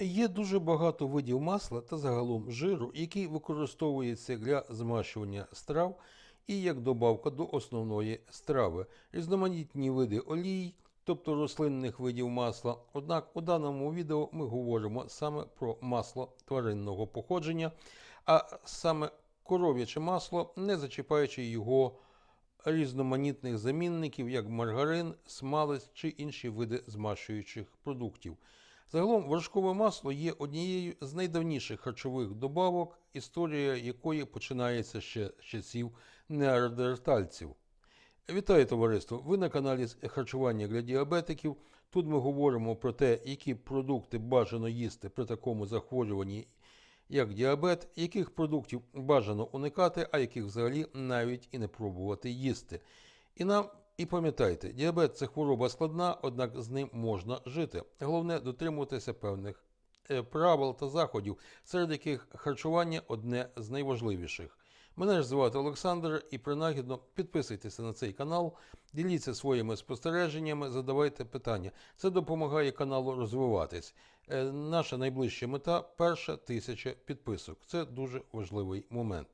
Є дуже багато видів масла та загалом жиру, який використовується для змащування страв і як добавка до основної страви. Різноманітні види олій, тобто рослинних видів масла. Однак у даному відео ми говоримо саме про масло тваринного походження, а саме коров'яче масло, не зачіпаючи його різноманітних замінників, як маргарин, смалець чи інші види змащуючих продуктів. Загалом вершкове масло є однією з найдавніших харчових добавок, історія якої починається ще з часів неандертальців. Вітаю товариство! Ви на каналі харчування для діабетиків. Тут ми говоримо про те, які продукти бажано їсти при такому захворюванні, як діабет, яких продуктів бажано уникати, а яких взагалі навіть і не пробувати їсти. І нам і пам'ятайте, діабет це хвороба складна, однак з ним можна жити. Головне дотримуватися певних е, правил та заходів, серед яких харчування одне з найважливіших. Мене ж звати Олександр, і принагідно підписуйтеся на цей канал, діліться своїми спостереженнями, задавайте питання. Це допомагає каналу розвиватись. Е, Наша найближча мета перша тисяча підписок. Це дуже важливий момент.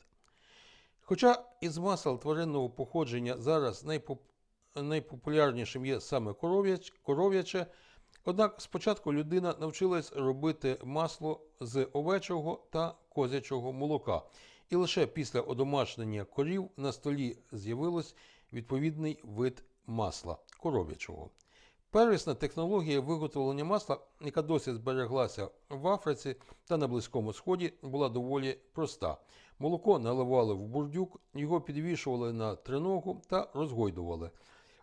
Хоча із масел тваринного походження зараз найпоп... найпопулярнішим є саме коров'яче, однак спочатку людина навчилась робити масло з овечого та козячого молока. І лише після одомашнення корів на столі з'явилось відповідний вид масла коров'ячого. Первісна технологія виготовлення масла, яка досі збереглася в Африці та на Близькому Сході, була доволі проста. Молоко наливали в бурдюк, його підвішували на триногу та розгойдували.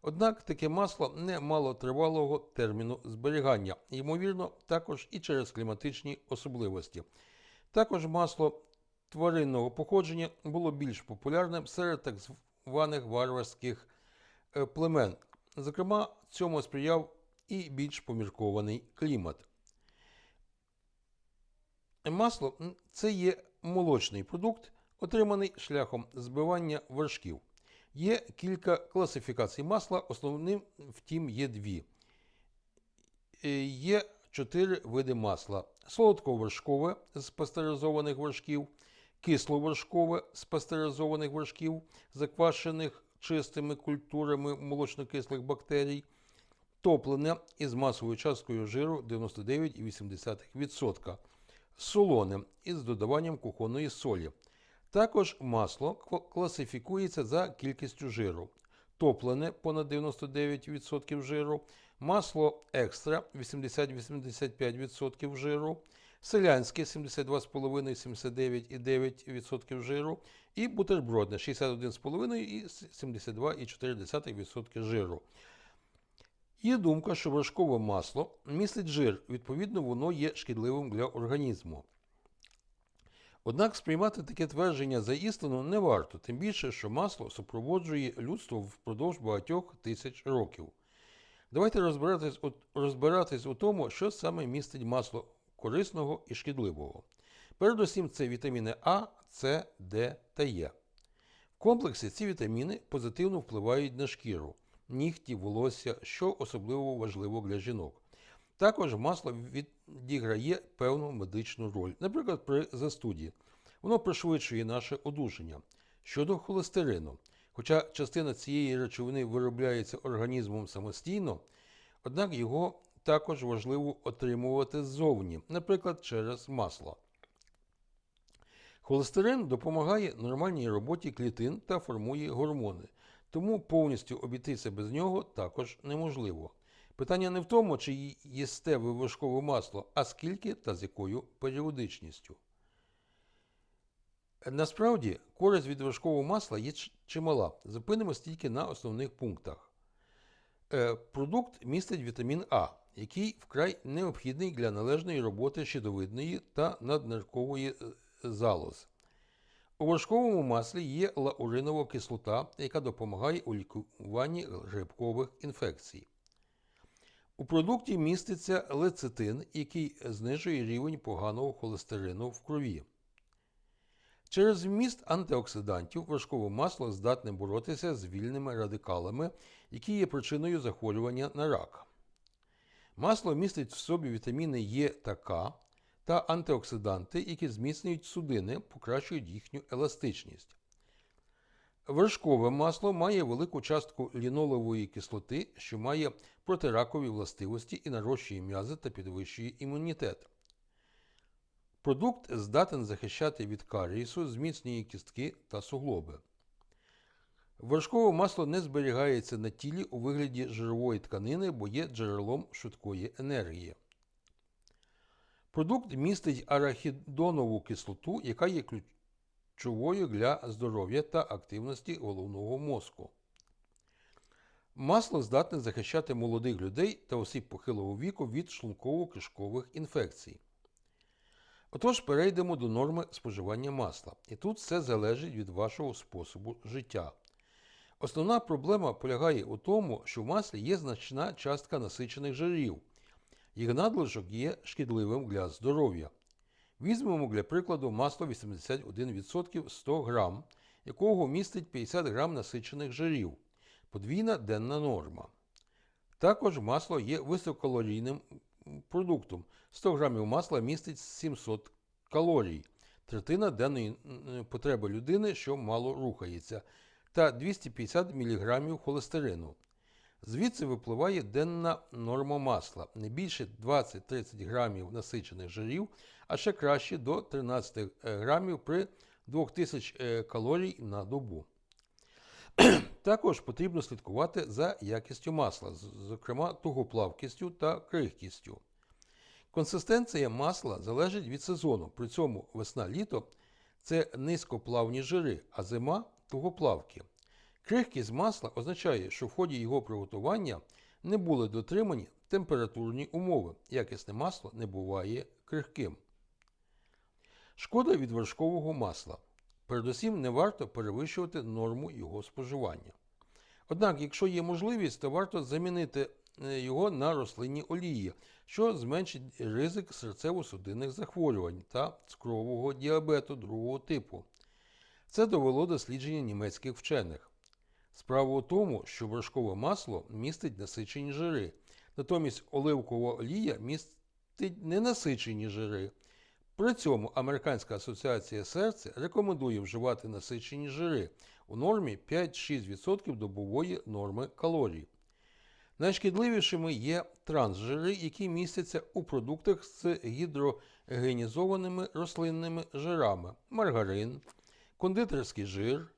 Однак таке масло не мало тривалого терміну зберігання, ймовірно, також і через кліматичні особливості. Також масло тваринного походження було більш популярним серед так званих варварських е, племен. Зокрема, цьому сприяв і більш поміркований клімат. Масло це є молочний продукт, отриманий шляхом збивання вершків. Є кілька класифікацій масла, основним, втім, є дві. Е, Є чотири види масла: солодковершкове з пастеризованих вершків, кисловершкове з пастеризованих вершків, заквашених чистими культурами молочнокислих бактерій, топлене із масовою часткою жиру 99,8%, солоне із додаванням кухонної солі. Також масло класифікується за кількістю жиру. Топлене понад 99% жиру, масло екстра 80-85% жиру, селянське 72,5-79,9% жиру і бутербродне 61,5 і 72,4% жиру. Є думка, що вершкове масло містить жир, відповідно, воно є шкідливим для організму. Однак сприймати таке твердження за істину не варто, тим більше, що масло супроводжує людство впродовж багатьох тисяч років. Давайте розбиратись, у- розбиратись у тому, що саме містить масло корисного і шкідливого. Передусім, це вітаміни А, С, Д та Е. В комплексі ці вітаміни позитивно впливають на шкіру, нігті, волосся, що особливо важливо для жінок. Також масло відіграє певну медичну роль, наприклад, при застуді. Воно пришвидшує наше одужання. Щодо холестерину, хоча частина цієї речовини виробляється організмом самостійно, однак його також важливо отримувати ззовні, наприклад, через масло. Холестерин допомагає нормальній роботі клітин та формує гормони, тому повністю обійтися без нього також неможливо. Питання не в тому, чи їсте ви вершкове масло, а скільки та з якою періодичністю. Насправді, користь від вершкового масла є чимала. Зупинимось тільки на основних пунктах. Е, Продукт містить вітамін А, який вкрай необхідний для належної роботи щитовидної та надниркової е, залоз. У вершковому маслі є лауринова кислота, яка допомагає у лікуванні грибкових інфекцій. У продукті міститься лецитин, який знижує рівень поганого холестерину в крові. Через вміст антиоксидантів вершкове масло здатне боротися з вільними радикалами, які є причиною захворювання на рак. Масло містить в собі вітаміни Е та К, та антиоксиданти, які зміцнюють судини, покращують їхню еластичність. Вершкове масло має велику частку лінолевої кислоти, що має протиракові властивості і нарощує м'язи та підвищує імунітет. Продукт здатен захищати від карієсу, зміцнює кістки та суглоби. Вершкове масло не зберігається на тілі у вигляді жирової тканини, бо є джерелом швидкої енергії. Продукт містить арахідонову кислоту, яка є ключовою для здоров'я та активності головного мозку. Масло здатне захищати молодих людей та осіб похилого віку від шлунково-кишкових інфекцій. Отож, перейдемо до норми споживання масла. І тут все залежить від вашого способу життя. Основна проблема полягає у тому, що в маслі є значна частка насичених жирів. Їх надлишок є шкідливим для здоров'я. Візьмемо для прикладу масло 81% 100 г, якого містить 50 г насичених жирів, подвійна денна норма. Також масло є висококалорійним продуктом. 100 г масла містить 700 калорій, третина денної потреби людини, що мало рухається, та 250 мг холестерину. Звідси випливає денна норма масла не більше 20-30 грамів насичених жирів, а ще краще до 13 грамів при 2000 е, калорій на добу. Також потрібно слідкувати за якістю масла, зокрема тугоплавкістю та крихкістю. Консистенція масла залежить від сезону, при цьому весна-літо це низькоплавні жири, а зима тугоплавкі. Крихкість масла означає, що в ході його приготування не були дотримані температурні умови. Якісне масло не буває крихким. Шкода від вершкового масла. Передусім не варто перевищувати норму його споживання. Однак, якщо є можливість, то варто замінити е, його на рослинні олії, що зменшить ризик серцево-судинних захворювань та цукрового діабету другого типу. Це довело дослідження німецьких вчених. Справа у тому, що вершкове масло містить насичені жири, натомість оливкова олія містить ненасичені жири. При цьому Американська асоціація серця рекомендує вживати насичені жири у нормі 5-6% добової норми калорій. Найшкідливішими є трансжири, які містяться у продуктах з гідрогенізованими рослинними жирами, маргарин, кондитерський жир,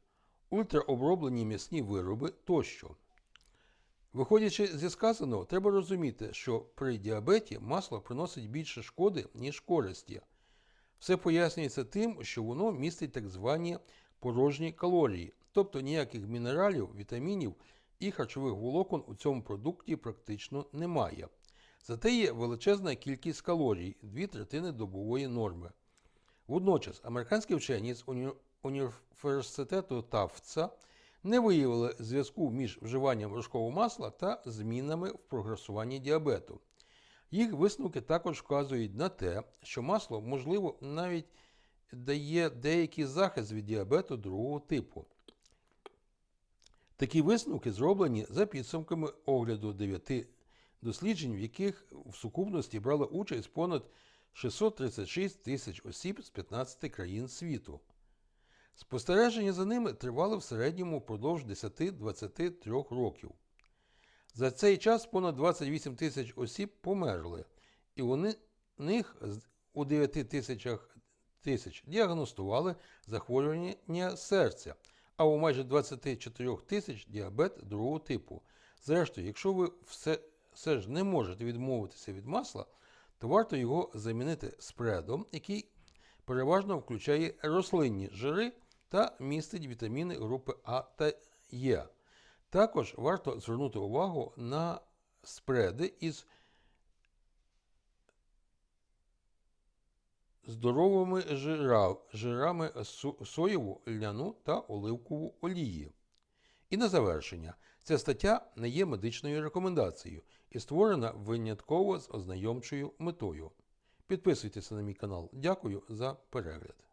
ультраоброблені м'ясні вироби тощо. Виходячи зі сказаного, треба розуміти, що при діабеті масло приносить більше шкоди, ніж користі. Все пояснюється тим, що воно містить так звані порожні калорії, тобто ніяких мінералів, вітамінів і харчових волокон у цьому продукті практично немає. Зате є величезна кількість калорій, дві третини добової норми. Водночас американські вчені з уні- університету Тафтса не виявили зв'язку між вживанням вершкового масла та змінами в прогресуванні діабету. Їх висновки також вказують на те, що масло, можливо, навіть дає деякий захист від діабету другого типу. Такі висновки зроблені за підсумками огляду 9 досліджень, в яких в сукупності брали участь понад 636 тисяч осіб з 15 країн світу. Спостереження за ними тривали в середньому впродовж 10-23 років. За цей час понад 28 тисяч осіб померли, і вони них у 9 тисячах тисяч діагностували захворювання серця, а у майже 24 тисяч діабет другого типу. Зрештою, якщо ви все, все ж не можете відмовитися від масла, то варто його замінити спредом, який переважно включає рослинні жири та містить вітаміни групи А та Е. Також варто звернути увагу на спреди із здоровими жира, жирами соєву, ляну та оливкову олії. І на завершення, ця стаття не є медичною рекомендацією і створена винятково з ознайомчою метою. Підписуйтеся на мій канал. Дякую за перегляд.